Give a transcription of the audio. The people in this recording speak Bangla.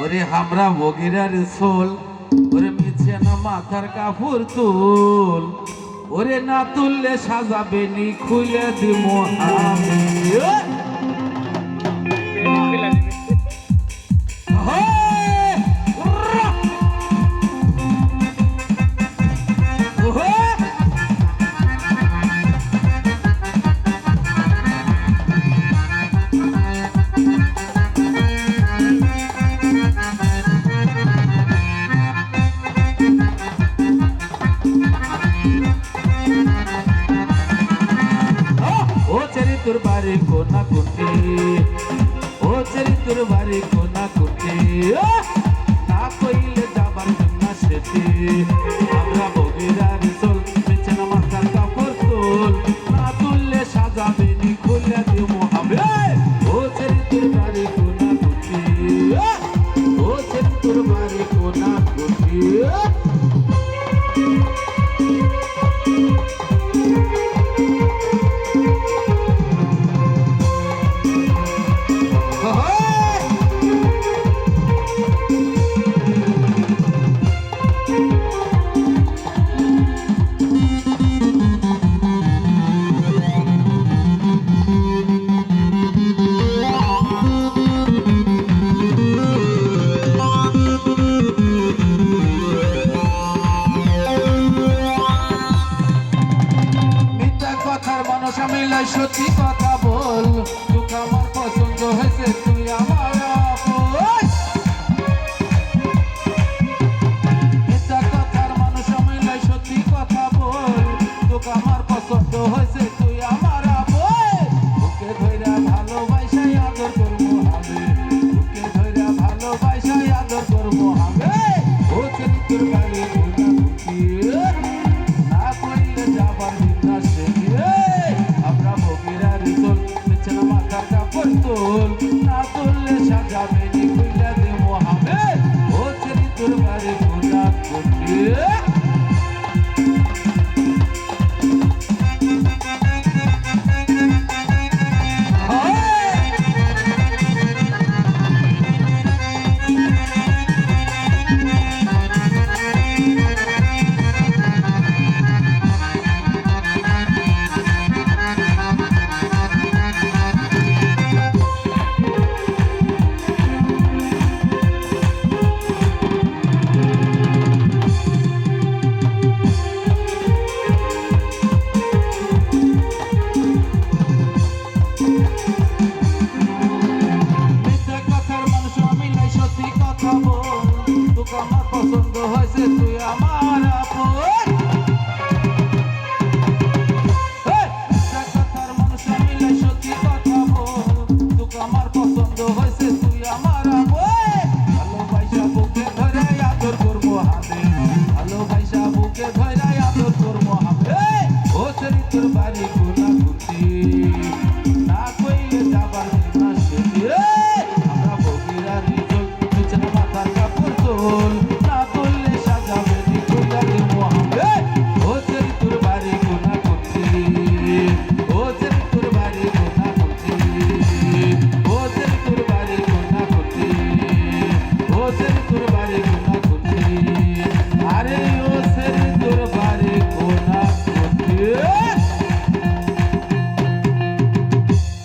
ওরে হামরা বগিরার সোল ওরে মিছে না মাথার কাপড় তুল। ওরে না তুললে সাজাবে নি খুলে দিব তোর বাড়ি কোনা কোনটি ও চেরি তোর বাড়ি কোনা কোনটি না কইলে যাবার জন্য সেটি। আমরা বগিরার চল পেছনে মাথার কাপড় তোল না তুললে সাজাবে নি খুলে দিব হবে ও চেরি তোর বাড়ি কোনা কোনটি ও চেরি তোর বাড়ি কোনা কোনটি মানুষ আমি সত্যি কথা বল। তোকে আমার পছন্দ হয়েছে, তুই আমার আমার পছন্দ হয়েছে, তুই আমার। তোকে ধইরা ভালোবাসাই আদর করব আমি তোকে ধইরা ভালোবাসাই আদর করব আমি চরিত্রের ভাইরাই আদর তোর মহাবে ও চরিত্র বাড়ি